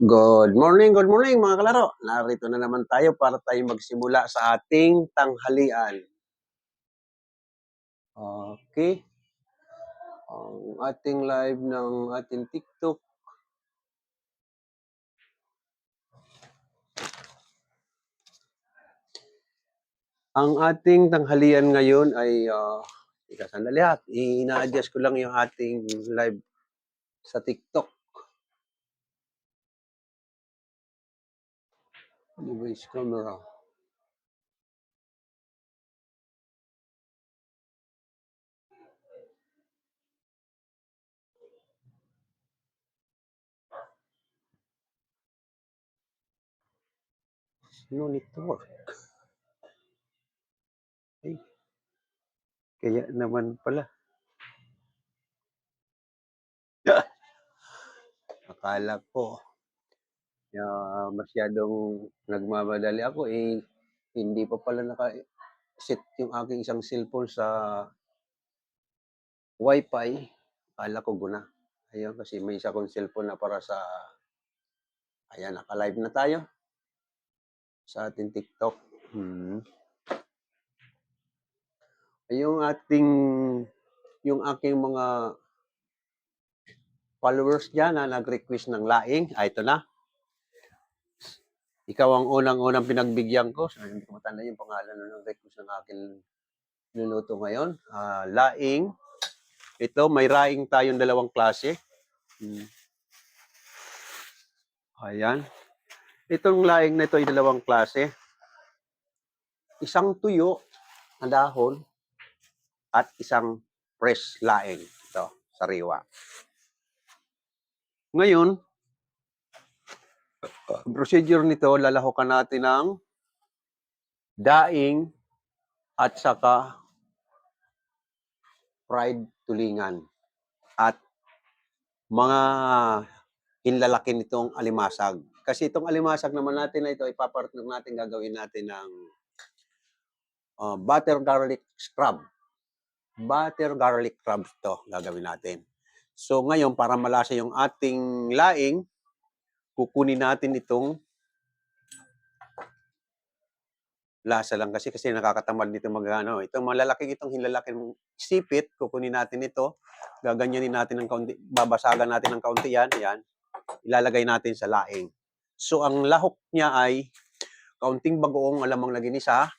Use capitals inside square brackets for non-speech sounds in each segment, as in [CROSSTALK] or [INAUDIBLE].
Good morning, good morning mga kalaro. Narito na naman tayo para tayo magsimula sa ating tanghalian. Okay. Ang ating live ng ating TikTok. Ang ating tanghalian ngayon ay uh, ika sandali ha. Ina-adjust ko lang yung ating live sa TikTok. Device camera. No network. Ay. Kaya naman pala. Akala ko ya masyadong nagmamadali ako eh hindi pa pala naka set yung aking isang cellphone sa wifi. Akala ko guna. Ayun kasi may isa kong cellphone na para sa ayan naka-live na tayo sa ating TikTok. Hmm. Yung ating yung aking mga followers dyan na nag-request ng laing, ay ito na. Ikaw ang unang-unang pinagbigyan ko. So, hindi ko matanda yung pangalan ng request ng aking luluto ngayon. Ah, laing. Ito, may raing tayong dalawang klase. Hmm. Ayan. Itong laing na ito ay dalawang klase. Isang tuyo na dahon at isang fresh laing. Ito, sariwa. Ngayon, procedure nito, lalahokan natin ng daing at saka fried tulingan at mga hinlalaki nitong alimasag. Kasi itong alimasag naman natin na ito, ipapartner natin, gagawin natin ng uh, butter garlic scrub. Butter garlic scrub to gagawin natin. So ngayon, para malasa yung ating laing, kukunin natin itong lasa lang kasi kasi nakakatamad nito mag ano, itong malalaking itong hinlalaking sipit, kukunin natin ito, gaganyanin natin ng kaunti, babasagan natin ng kaunti yan, yan, ilalagay natin sa laing. So ang lahok niya ay kaunting bagoong alamang na ginisa,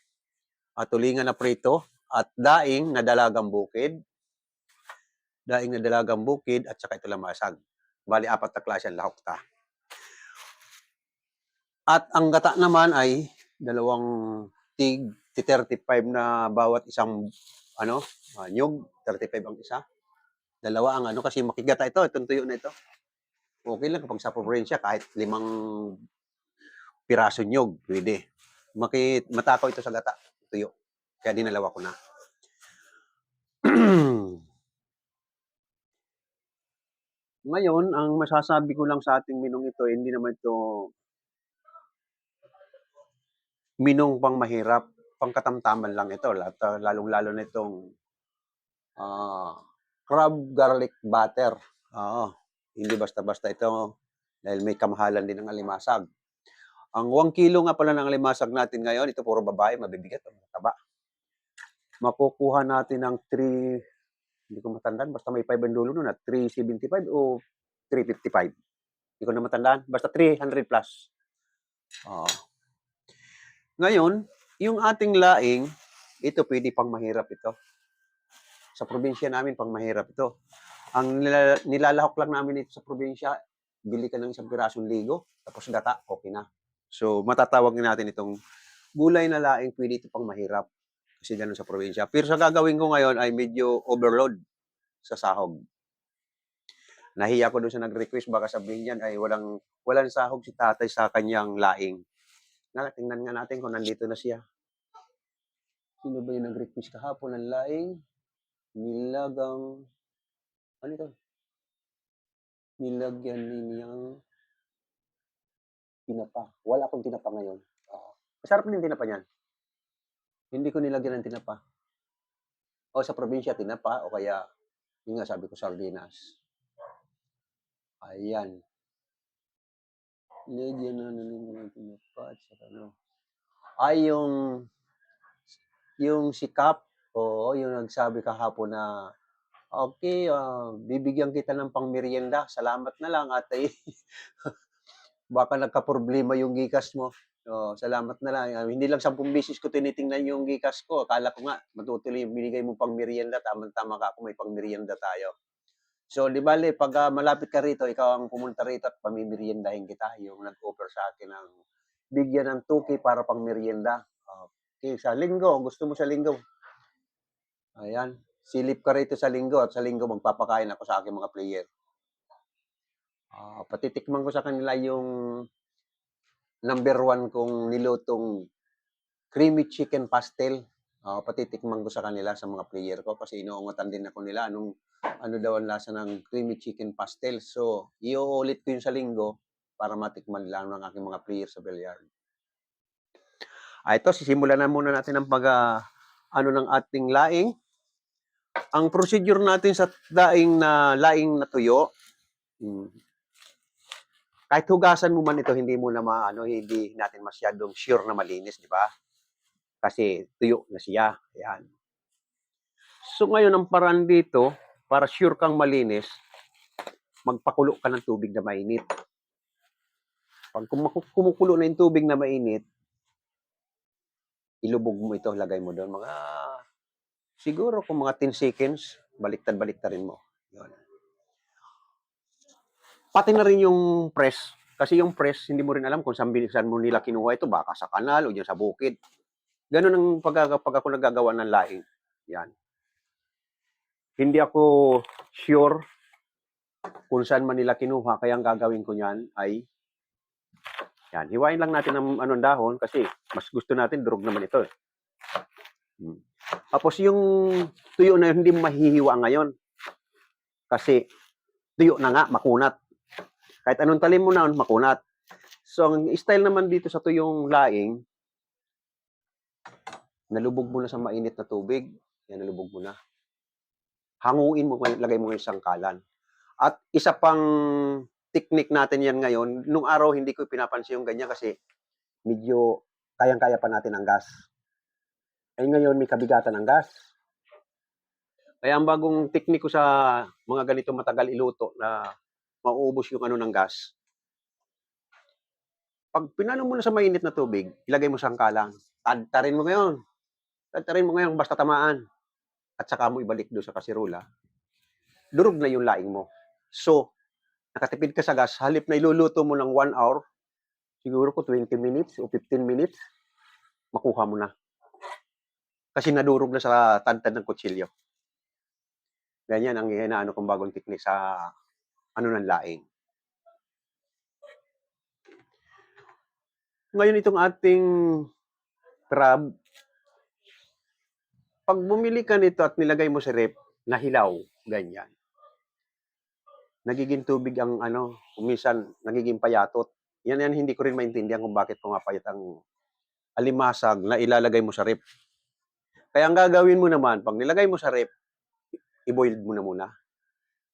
at tulingan na prito, at daing na dalagang bukid, daing na dalagang bukid, at saka ito lamasag. Bali, apat na klase ang lahok ta. At ang gata naman ay dalawang tig, 35 na bawat isang ano, uh, nyug, 35 ang isa. Dalawa ang ano kasi makigata ito, itong tuyo na ito. Okay lang kapag sa probinsya kahit limang piraso nyug, pwede. Maki, matakaw ito sa gata, tuyo. Kaya dinalawa ko na. [CLEARS THROAT] Ngayon, ang masasabi ko lang sa ating minong ito, hindi naman ito minong pang mahirap, pangkatamtaman lang ito, lalong-lalo na itong uh, crab garlic butter. Oo, hindi basta-basta ito dahil may kamahalan din ng alimasag. Ang 1 kilo nga pala ng alimasag natin ngayon, ito puro babae, mabibigat, mataba. Makukuha natin ng 3 hindi ko matandaan, basta may 5 ang dulo nun at 375 o 355. Hindi ko na matandaan, basta 300 plus. Oo. Ngayon, yung ating laing, ito pwede pang mahirap ito. Sa probinsya namin, pang mahirap ito. Ang nila- nilalahok lang namin ito sa probinsya, bili ka ng isang pirasong ligo, tapos gata, okay na. So, matatawag natin itong gulay na laing, pwede ito pang mahirap. Kasi ganun sa probinsya. Pero sa gagawin ko ngayon ay medyo overload sa sahog. Nahiya ko doon sa nag-request, baka sabihin niyan ay walang, walang sahog si tatay sa kanyang laing. Na, tingnan nga natin kung nandito na siya. Sino ba yung nag-request kahapon ng laing? Nilagang, ano ito? Nilagyan niyang tinapa. Wala akong tinapa ngayon. Uh, masarap din tinapa niyan. Hindi ko nilagyan ng tinapa. O sa probinsya, tinapa. O kaya, yung nga sabi ko, sardinas. Ayan. Medyo na pa sa ano. Ay yung yung si Kap, oo, yung nagsabi kahapon na, "Okey, ah, bibigyan kita ng pangmeryenda, salamat na lang at [LAUGHS] baka nagkaproblema yung GCash mo." Oo, salamat na lang, ah, hindi lang 10 beses ko tinitingnan yung GCash ko, akala ko nga matutuloy yung binigay mong pangmeryenda, tamang-tama ka kung may pangmeryenda tayo. So, 'di bale 'pag, ah, malapit ka rito, ikaw ang pumunta rito at pamimeriyendahin kita, yung nag-offer sa akin ng bigyan ng 2K para pangmeryenda. Okey, sa linggo, gusto mo sa linggo? Ayan, silip ka rito sa linggo at sa linggo magpapakain ako sa aking mga player. Ah, patitikman ko sa kanila yung number 1 kong nilutong creamy chicken pastel. Oo, patitikman ko sa kanila, sa mga player ko kasi inuungatan din ako nila anong ano daw ang lasa ng creamy chicken pastel. So, iuulit ko yun sa linggo para matikman nila ng aking mga player sa billiard. Ah, ito sisimulan na muna natin ang pag, ah, ano ng ating laing. Ang procedure natin sa daing na laing na tuyo, hmm, kahit hugasan mo man ito, hindi mo na maano, hindi natin masyadong sure na malinis, 'di ba? Kasi tuyo na siya, ayan. So, ngayon ang paraan dito, para sure kang malinis, magpakulo ka ng tubig na mainit. 'Pag kumu kumukulo na yung tubig na mainit ilubog mo ito, lagay mo dun, mga siguro kung mga 10 seconds, baliktad-baliktarin mo, yun. Pati na rin yung press, kasi yung press hindi mo rin alam kung saan saan mo nila kinuha ito, baka sa kanal o diyan sa bukid. Gano'n ang pagkaka 'pag ako naggagawa ng laing, 'yan. Hindi ako sure kung saan man nila kinuha, kaya ang gagawin ko niyan ay 'yan, hiwain lang natin ang ano dahon kasi mas gusto natin durog naman ito, eh. Hmm. Tapos yung tuyo na yun hindi mahihiwa ngayon. Kasi tuyo na nga, makunat. Kahit anong talim mo na, makunat. So, ang style naman dito sa tuyong laing nalubog mo na sa mainit na tubig, yan nalubog mo na. Hanguin mo lagay mo ngayon sa sangkalan. At isa pang technique natin yan ngayon, nung araw hindi ko pinapansin yung ganyan kasi medyo kayang-kaya pa natin ang gas. Eh ngayon may kabigatan ang gas. Kaya ang bagong technique ko sa mga ganito matagal iluto na mauubos yung ano ng gas. Pag pinano mo na sa mainit na tubig, ilagay mo sa sangkalan. Tadtarin mo ngayon. Tadtarin mo ngayon basta tamaan. At saka mo ibalik doon sa kasirola. Durog na yung laing mo. So, nakatipid ka sa gas, halip na iluluto mo ng 1 hour, siguro ko 20 minutes o 15 minutes, makuha mo na. Kasi nadurog na sa tadtad ng kutsilyo. Ganyan ang inaano kong bagong teknik sa ano ng laing. Ngayon itong ating crab, pag bumili ka nito at nilagay mo sa ref, nahilaw, ganyan. Nagiging tubig ang ano, minsan nagiging payatot. Yan yan hindi ko rin maintindihan kung bakit pumapayat ang alimasag na ilalagay mo sa ref. Kaya ang gagawin mo naman, pag nilagay mo sa ref, i-boiled mo na muna.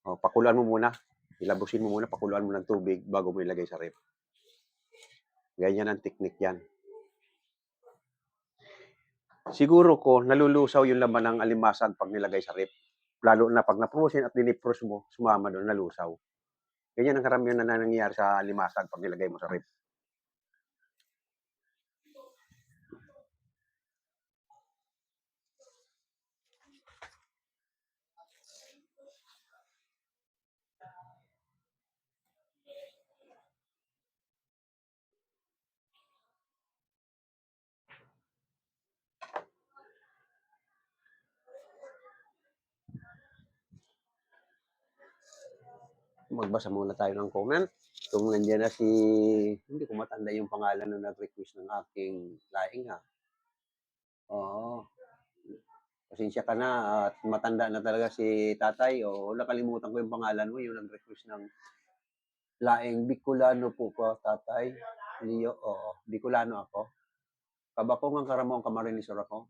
O, pakuluan mo muna. Ilabusin mo muna, pakuluan mo ng tubig bago mo ilagay sa ref. Ganyan ang teknik yan. Siguro ko, nalulusaw yung laman ng alimasag pag nilagay sa ref. Lalo na pag na-frozen at dinipros mo, sumama doon, nalusaw. Ganyan ang karamihan na nangyayari sa alimasag pag nilagay mo sa ref. Magbasa muna tayo ng comment. Kung nandiyan na si, hindi ko matanda yung pangalan na nag-request ng aking laing ha. Oo. Pasensya ka na at matanda na talaga si tatay. O nakalimutan ko yung pangalan mo, yung nag-request ng laing Bicolano po ko, tatay. Leo, oo. Bicolano ako. Kabakong ang karamong kamarinisor ako.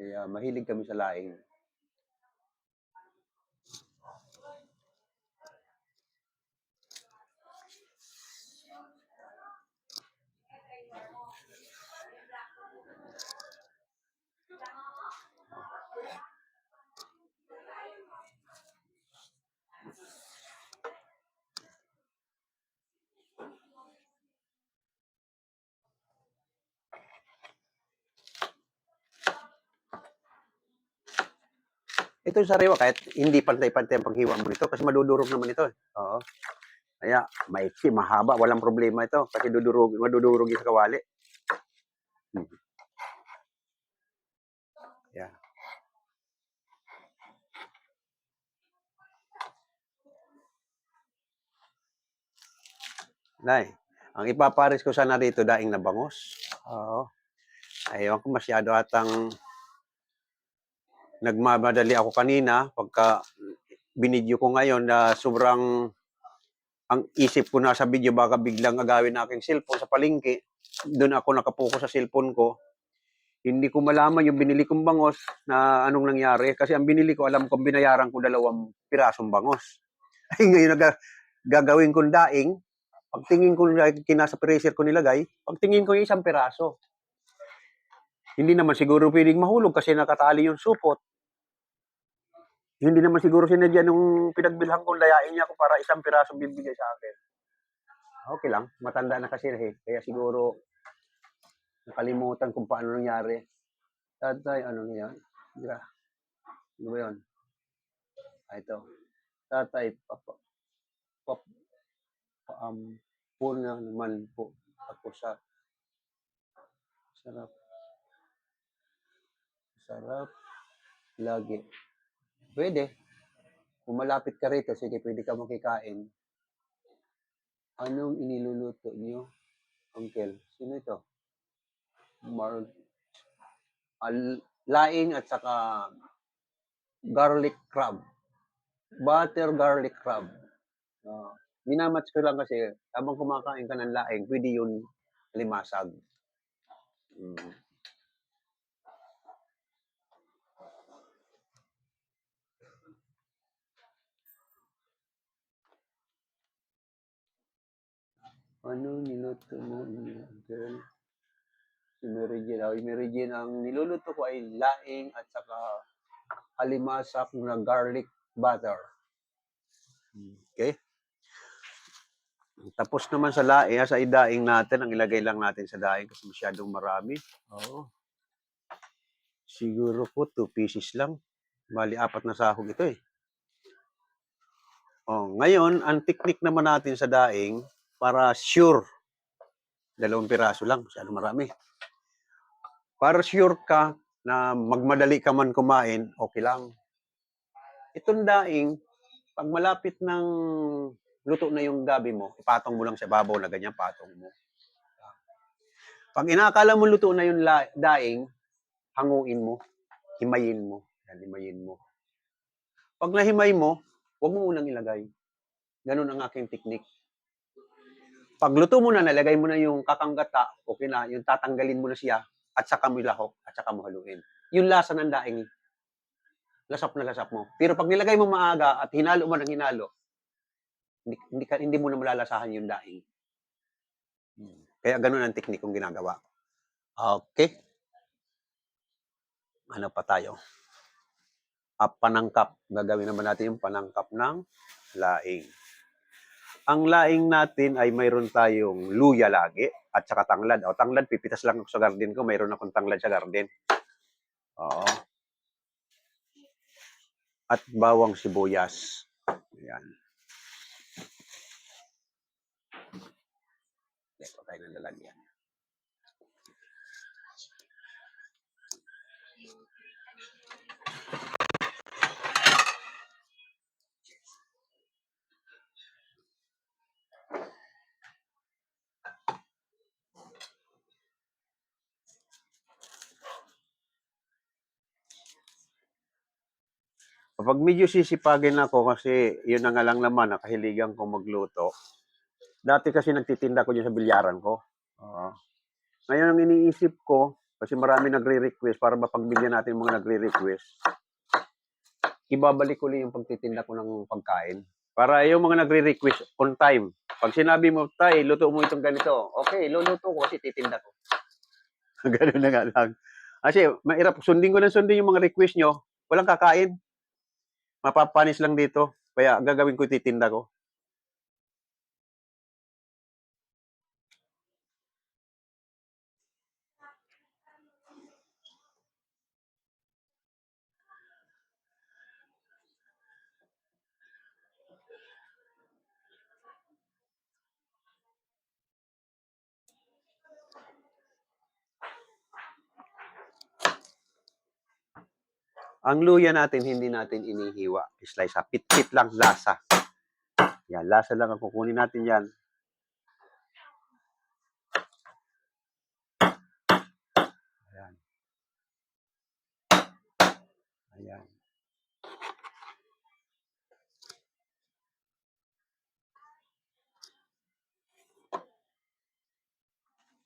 Kaya mahilig kami sa laing. Ito yung sariwa, kahit hindi pantay-pantay ang paghiwa mo nito, kasi madudurog naman ito. eh. Oo. Kaya, maiksi, mahaba, walang problema ito, kasi dudurog, madudurog yung kawali. Hmm. Yeah. Nay, ang ipapares ko sana dito daing na bangos. Oo. Ayaw ko masyado atang nagmamadali ako kanina pagka binidyo ko ngayon na sobrang ang isip ko na sa video baka biglang agawin na aking cellphone sa palengke. Doon ako nakapokus sa cellphone ko. Hindi ko malaman yung binili kong bangos na anong nangyari kasi ang binili ko alam kong binayaran ko dalawang pirasong bangos. [LAUGHS] Ay ngayon naga, gagawin kong daing, pagtingin ko na kinasa freezer ko nilagay, pagtingin ko yung isang piraso. Hindi naman siguro pwedeng mahulog kasi nakatali yung supot. Hindi naman siguro sinadya nung pinagbilhan kong layain niya ako para isang piraso bibigay sa akin. Okay lang, matanda na kasi eh. Kaya siguro nakalimutan kung paano nangyari. Tatay, ano niya? Yeah. Ano ba yun? Ah, ito. Tatay, papa, pap, um, po na naman po ako sa sarap. Sarap. Lagi. Pwede. Kung malapit ka rito, sige, pwede ka makikain. Anong iniluluto niyo, Uncle? Sino ito? Mar laing at saka garlic crab. Butter garlic crab. Uh, minamatch ko lang kasi habang kumakain ka ng laing, pwede yun limasag. Mm. Ano niluto mo, Uncle? Si Jane. Oh, Mary Jane, ang niluluto ko ay laing at saka halimasak na garlic butter. Okay? Tapos naman sa laing, sa idaing natin, ang ilagay lang natin sa daing kasi masyadong marami. Oo. Siguro po, two pieces lang. Bali, apat na sahog ito eh. Oh, ngayon, ang technique naman natin sa daing, para sure, dalawang piraso lang, masyadong marami. Para sure ka na magmadali ka man kumain, okay lang. Itong daing, pag malapit ng luto na yung gabi mo, ipatong mo lang sa babaw na ganyan, patong mo. Pag inakala mo luto na yung daing, hanguin mo, himayin mo. Himayin mo. Pag nahimay mo, huwag mo unang ilagay. Ganun ang aking technique. Pag luto mo na, nalagay mo na yung kakanggata, okay na, yung tatanggalin mo na siya, at saka mo ilahok, at saka mo haluin. Yung lasa ng daing, lasap na lasap mo. Pero pag nilagay mo maaga at hinalo mo ng hinalo, hindi, hindi, ka, hindi mo na malalasahan yung daing. Kaya ganun ang teknik kong ginagawa. Okay. Ano pa tayo? Ah, panangkap. Gagawin naman natin yung panangkap ng laing. Ang laing natin ay mayroon tayong luya lagi at saka tanglad. O, tanglad, pipitas lang ako sa garden ko. Mayroon akong tanglad sa garden. Oo. At bawang sibuyas. Ayan. Ito tayo ng lalagyan. Kapag medyo sisipagin ako kasi yun na nga lang naman, nakahiligan ko magluto. Dati kasi nagtitinda ko dyan sa bilyaran ko. Oo. Ngayon ang iniisip ko, kasi marami nagre-request para mapagbigyan natin mga nagre-request, ibabalik lang yung pagtitinda ko ng pagkain. Para yung mga nagre-request on time. Pag sinabi mo, tay, luto mo itong ganito. Okay, luluto ko kasi titinda ko. [LAUGHS] Ganun na nga lang. Kasi mahirap, sundin ko ng sundin yung mga request nyo, walang kakain. Mapapanis lang dito. Kaya gagawin ko titinda ko. Ang luya natin, hindi natin inihiwa. Slice ha. Pit-pit lang, lasa. Yan, lasa lang ang kukunin natin yan. Ayan. Ayan.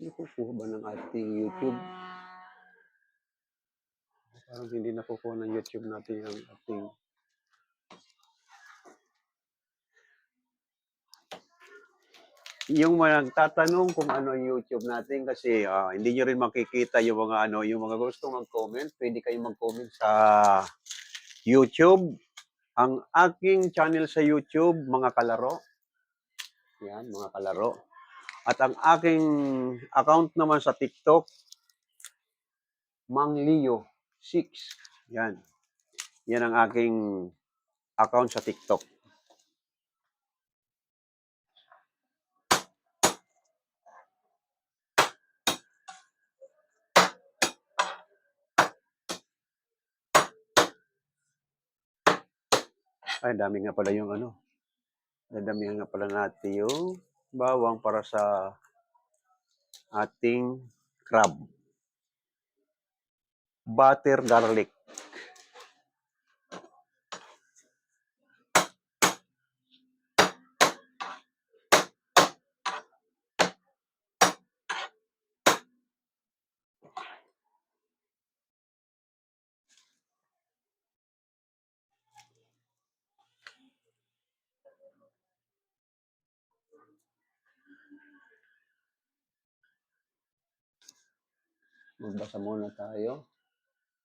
Nakukuha ba ng ating YouTube? Parang hindi nakukuha ng YouTube natin yung ating yung mga nagtatanong kung ano ang YouTube natin kasi ah, hindi nyo rin makikita yung mga ano, yung mga gusto mag-comment, pwede kayong mag-comment sa YouTube. Ang aking channel sa YouTube, mga kalaro. Yan, mga kalaro. At ang aking account naman sa TikTok, Mang Leo 6. Yan. Yan ang aking account sa TikTok. Ay, dami nga pala yung ano. Dadamihan nga pala natin yung bawang para sa ating crab. Butter garlic. Magbasa muna tayo.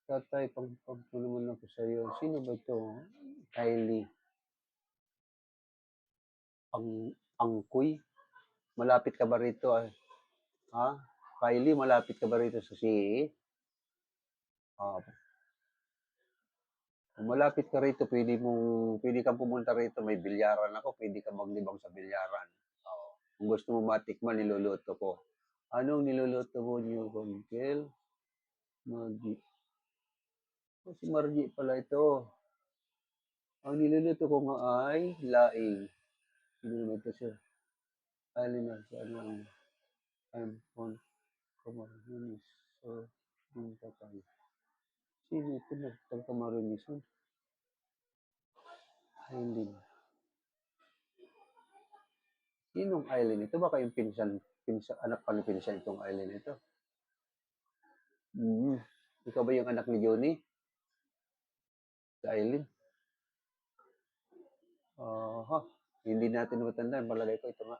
Tatay, pag pagpuno muna ko sa iyo. Sino ba ito? Kylie. Ang angkuy. Malapit ka ba rito? ah? Ha? Kylie, malapit ka ba rito sa CE? Ah, kung malapit ka rito, pwede mong pwede kang pumunta rito, may bilyaran ako, pwede ka maglibang sa bilyaran. Oo. Kung gusto mo matikman, niluluto ko. Anong niluluto mo niyo, Uncle? Margie. Oh, si Margie pala ito. Ang niluluto ko nga ay laing. Hindi naman ito siya. Alin na siya ng I'm on Camarines. So, yung tatay. Sino ito na? Tang Camarines. yun? Aileen. Sinong Aileen? Ito ba kayong pinsan, pinsan anak pa ni pinsan itong Aileen ito? Mm. Ikaw ba yung anak ni Johnny? Si Aileen? Aha. Hindi natin matandaan. Malagay ko ito nga.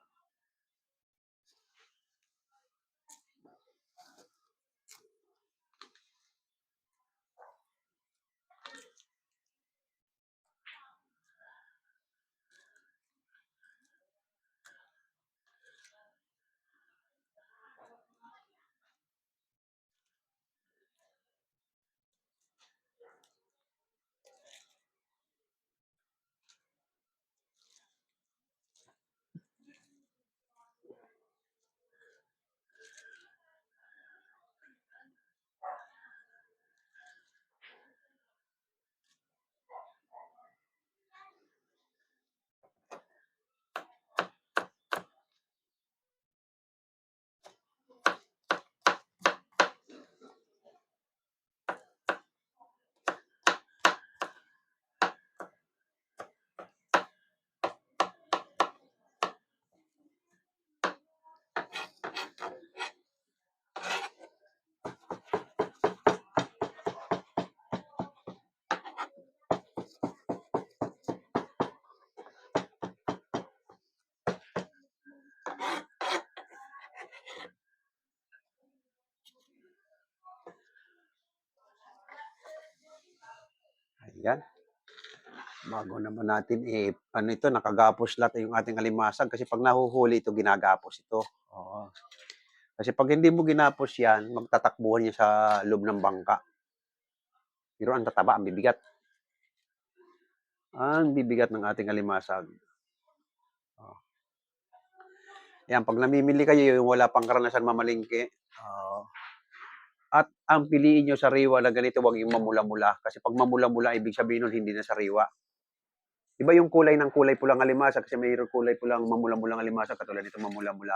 Ayan. Bago naman natin eh, ano ito, nakagapos lahat yung ating alimasag kasi pag nahuhuli ito, ginagapos ito. Oo. Kasi pag hindi mo ginapos yan, magtatakbuhan niya sa loob ng bangka. Pero ang tataba, ang bibigat. Ang bibigat ng ating alimasag. Oh. Yan, pag namimili kayo, yung wala pang karanasan mamalingke, oh, At ang piliin niyo sariwa na ganito, wag yung mamula-mula. Kasi 'pag mamula-mula, ibig sabihin nun hindi na sariwa. Iba yung kulay ng kulay pulang alimasa kasi mayroong kulay pulang mamula-mulang alimasa katulad nito mamula-mula.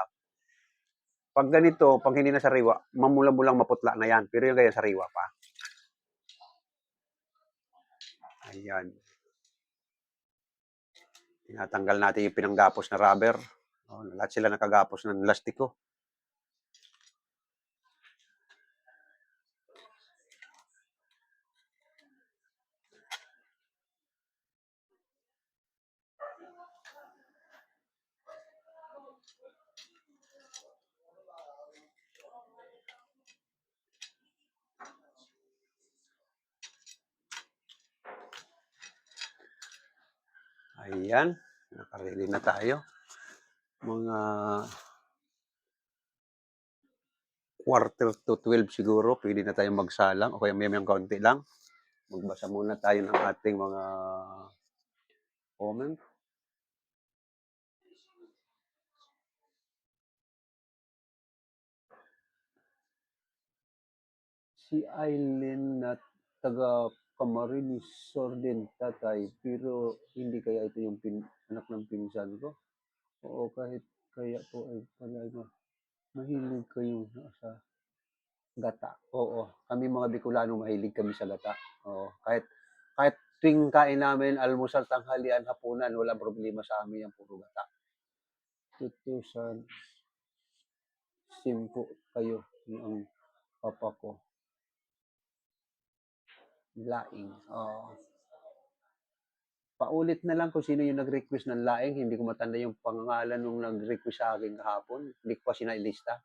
'Pag ganito, 'pag hindi na sariwa, mamula-mulang maputla na yan, pero yung ganyan sariwa pa. Ayan. Tinatanggal natin yung pinanggapos na rubber. Oh, lahat sila nakagapos ng lastiko. Ayan, naka-ready na tayo. Mga quarter to 12 siguro, pwede na tayong magsalang o kaya maya-mayang kaunti lang. Magbasa muna tayo ng ating mga comment. Si Aileen na taga Camarines Sur din tatay, pero hindi kaya ito yung pin, anak ng pinsan ko? Oo, kahit kaya po ay pala ma, mahilig kayo sa gata. Oo, kami mga Bicolano mahilig kami sa gata. Oo, kahit kahit tuwing kain namin, almusal, tanghalian, hapunan, wala problema sa amin yung puro gata. Tutusan, simpo kayo yung papa ko. Laing. Oo. Paulit na lang kung sino yung nag-request ng laing. Hindi ko matanda yung pangalan nung nag-request sa akin kahapon. Hindi ko pa sinailista.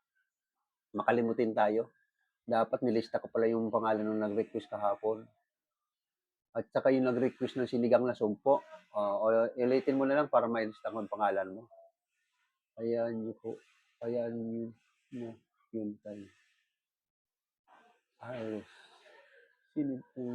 Makalimutin tayo. Dapat nilista ko pala yung pangalan nung nag-request kahapon. At saka yung nag-request ng sinigang na sumpo. Uh, ilitin mo na lang para mailista ko yung pangalan mo. Ayan yun po. Ayan. No, yun tayo. Ay, sino ito?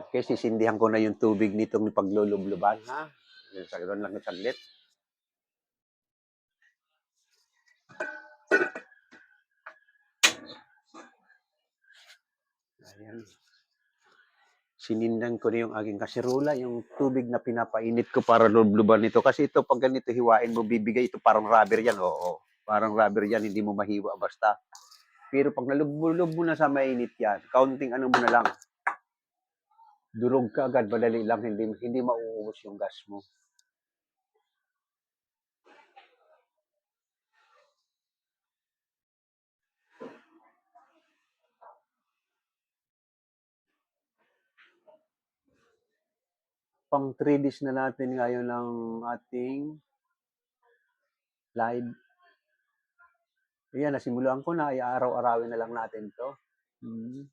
okay, sisindihan ko na yung tubig nitong paglulubluban, ha? Sa ganun lang saglit. [COUGHS] Ayan. Sinindan ko na yung aking kaserola, yung tubig na pinapainit ko para lubluban nito. Kasi ito, pag ganito hiwain mo, bibigay ito parang rubber yan. Oo, parang rubber yan, hindi mo mahiwa basta. Pero pag nalublob mo na sa mainit yan, counting ano mo na lang. Durog ka agad, madali lang, hindi, hindi mauubos yung gas mo. Pang 3 days na natin ngayon ng ating live. Ayan, nasimulan ko na, i-araw-arawin na lang natin to. Hmm.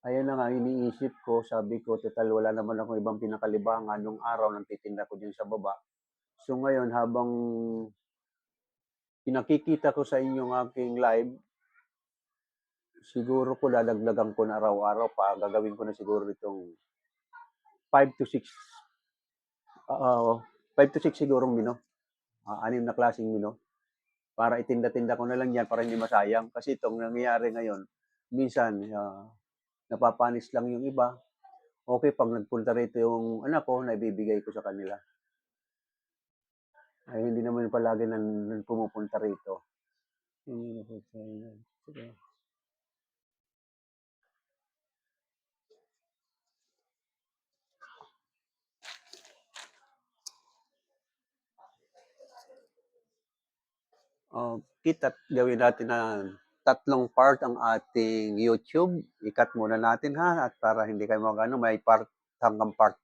Ayun na nga, iniisip ko, sabi ko, total wala naman akong ibang pinakalibangan nung araw nang titinda ko dyan sa baba. So ngayon, habang pinakikita ko sa inyong aking live, siguro ko dadagdagan ko na araw-araw pa. Gagawin ko na siguro itong 5 to 6 uh, 5 to 6 sigurong mino. Uh, anim na klaseng mino. Para itinda-tinda ko na lang yan para hindi masayang. Kasi itong nangyayari ngayon, minsan uh, napapanis lang yung iba. Okay, pag nagpunta rito yung anak ko, naibibigay ko sa kanila. Ay, hindi naman palagi nan, pumupunta rito. Hindi na po uh, kita gawin natin na tatlong part ang ating YouTube. Ikat muna natin ha at para hindi kayo magano may part hanggang part